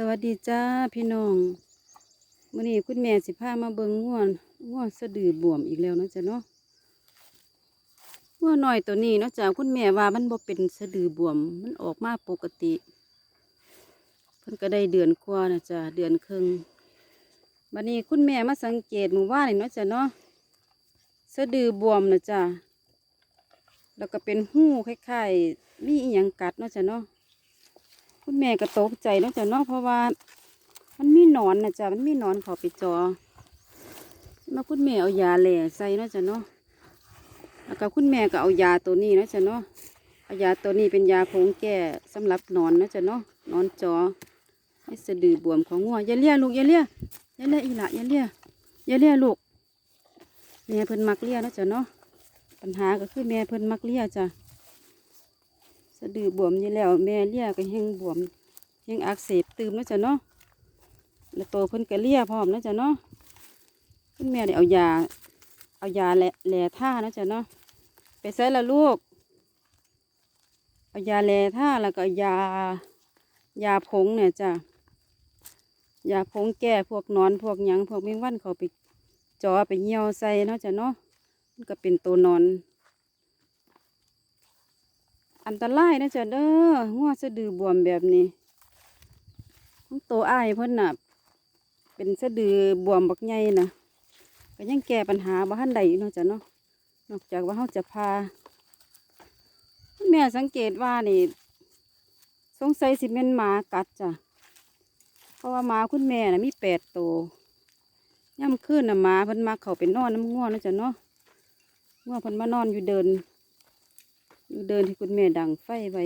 สวัสดีจ้าพี่น้องมื้อนี้คุณแม่สิพามาเบิ่งง่วนง่วนสะดือบวมอีกแล้วนะจ้ะเนาะง่วน้อยตัวนี้เนาะจ้ะคุณแม่ว่ามันบ่เป็นสะดือบวม มันออกมาปกติเพิ่นก็ได้เดือนกว่านะจ้ะเดือนครึ่งบัดนี้คุณแม่มาสังเกตมู่ว่านนี่เนาะจ้ะเนาะสะดือบวมนะจ้ะแล้วก็เป็นหู้คล้ายๆมีอีหยังกัดเนาะจ้ะเนาะ คุณแม่ก็ตกใจนาะจ้ะเนาะเพราะว่า มันมีหนอนนะจ๊ะมันมีหนอนขาไปจอมาคุณแม่เอายาแหล่ใส่นาะจ้ะเนาะแล้วก็คุณแม่ก็เอายาตัวนี้นาะจ้ะเนาะเอายาตัวนี้เป็นยาผงแก้สำหรับนอนนาะจ้ะเนาะนอนจอให้สะดือบวมของงัวยาเลี้ยลูกยาเลี้ยยาเลี้ยอีหละยาเลี้ยยาเลี้ยลูกแม่เพิ่นมักเลี้ยนาะจ้ะเนาะปัญหาก็คือแม่เพิ่นมักเลี้ยจ้ะ สะดือบวมอยู่แล้ว แม่เลี้ยก็ยังบวมยังอักเสบตืมนะจ้ะเนาะแล้วโตเพิ่นก็เลี้ยพร้อมนาะจ้ะเนาะคุณแม่ได้เอายา เอายาแหล่แหล่ท่านะจ้ะเนาะไปใส่ละลูก เอายาแหล่ท่าแล้วก็ยายาผงเนี่ยจ้ะยาผงแก้พวกนอนพวกหยังพวกแมงวันเขาไปจอไปเหี่ยวใส่เนาะจ้ะเนาะมันก็เป็นตัวนอน อันตรายนะจ๊ะเด้องัวสะดือบวมแบบนี้ของโตอ้ายเพิ่นน่ะ เป็นสะดือบวมบักใหญ่น่ะก็ยังแก้ปัญหาบ่ทันใดเนาะจ๊ะเนาะนอกจากว่าเฮาจะพา แม่สังเกตว่านี่สงสัยสิเป็นหมากัดจ้ะ เพราะว่าหมาคุณแม่น่ะมีแปดตัวย่ำคืนน่ะหมาเพิ่นมาเขาไปนอนน้ำง่วเนะจ๊ะเนาะง่วเพิ่นมานอนอยู่เดิน เดินที่คุณแม่ดังไฟไว้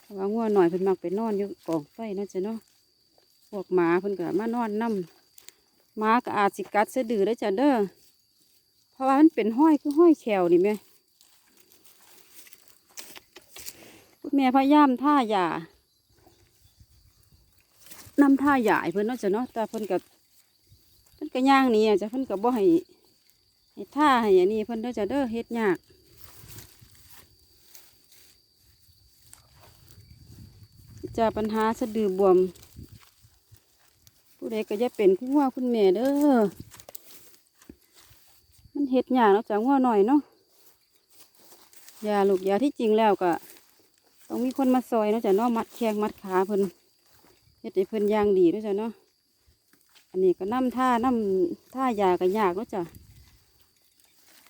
เพราะว่างัวหน่อยเพิ่นมักไปนอนอยู่กองไฟเนาะจ้ะเนาะพวกหมาเพิ่นก็มานอนนํหมาก็อาจสิกัดสะดือได้จ้ะเด้อเพราะว่ามันเป็นห้อยคือห้อยแขวนี่แม่คุณแม่พยายามท่ายานำท่ายาเพิ่นเนาะจ้ะเนาะแต่เพิ่นก็เพิ่นก็ย่างนี้อ่จ้ะเพิ่นก็บ่ให้ให้ท่าให้อันนี้เพิ่นเด้อจ้ะเด้อเฮ็ดยาก จะปัญหาสะดือบวม ผู้ใดก็จะเป็นคุณว่าคุณแม่เด้อ มันเฮ็ดยาเนาะจากว่าหน่อยเนาะยาลูกยาที่จริงแล้วก็ต้องมีคนมาซอยเนาะจ้ะเนาะมัดแข้งมัดขาเพิ่นเฮ็ดให้เพิ่นย่างดีเนาะจ้ะเนาะอันนี้ก็น้ำท่าน้ำท่ายาก็ยากเนาะจ้ะ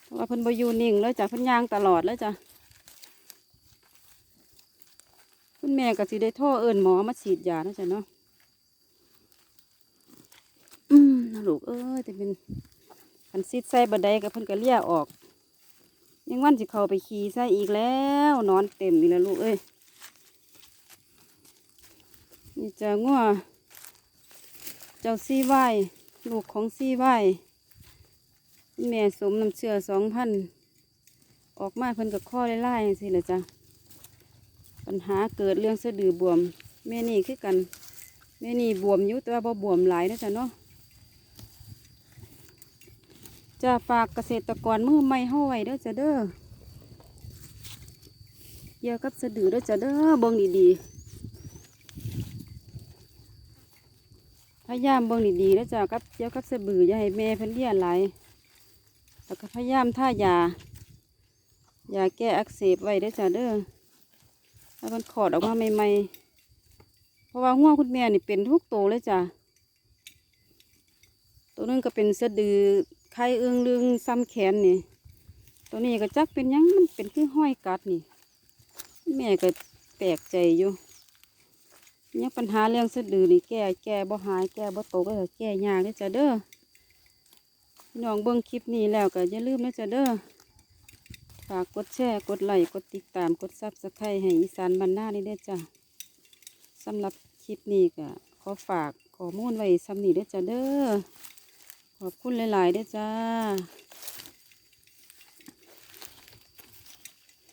เพราะว่าเพิ่นบ่อยู่นิ่งแล้วจ้ะเพิ่นย่างตลอดแล้วจ้ะ คุณแม่ก็สิได้โทรเอิญหมอมาฉีดยาเนาะจ้ะเนาะอืมนะลูกเอ้ยแต่เป็นคันซีดใส่บันไดกับเพิ่นก็เลี่ยออก ยังวันสิเขาไปขี่ใส่อีกแล้ว นอนเต็มอีกแล้วลูกเอ้ยนี่จะงัวเจ้าซี่ไหวลูกของซี่ไหวแม่สมน้ำเชื่อสองพันออกมาเพิ่นกับข้อไล่ๆสิละจ้ะ ปัญหาเกิดเรื่องสะดือบวมแม่นี่คือกันแม่นี่บวมอยู่แต่ว่าบ่บวมหลายนะจ๊ะเนาะจะฝากเกษตรกรมือใหม่เฮาไว้เด้อจ้ะเด้อเกี่ยวกับสะดือเด้อจ้ะเด้อเบิ่งดีๆพยายามเบิ่งดีๆเด้อจ้ะกับเกี่ยวกับสะบืออย่าให้แม่เพิ่นเลี้ยไหลแล้วก็พยายามท่ายา ยาแก้อักเสบไว้เด้อจ้ะเด้อ แล้วมันขอดออกมาใหม่ๆ เพราะว่าหัวคุณแม่นี่เป็นทุกตัวเลยจ้ะ ตัวนึงก็เป็นเสะดือไข่เอื้องลึงซ้ำแขนนี่ ตัวนี้ก็จักเป็นยังมันเป็นคือห้อยกัดนี่ แม่ก็แปลกใจอยู่ยังปัญหาเรื่องสะดือนี่แก้แก้บ่หายแก้บ่โตก็แก้ยากเลยจ้ะเด้อพี่น้องเบิ่งคลิปนี้แล้วก็อย่าลืมนะจ้ะเด้อ ฝากกดแชร์กดไลค์กดติดตามกดซับสไครต์ให้อีสานบรรณาได้ด้อจ้ะสำหรับคลิปนี้ก็ขอฝากขอมูลไว้สำนีได้จ้ะเด้อขอบคุณหลายๆได้จ้า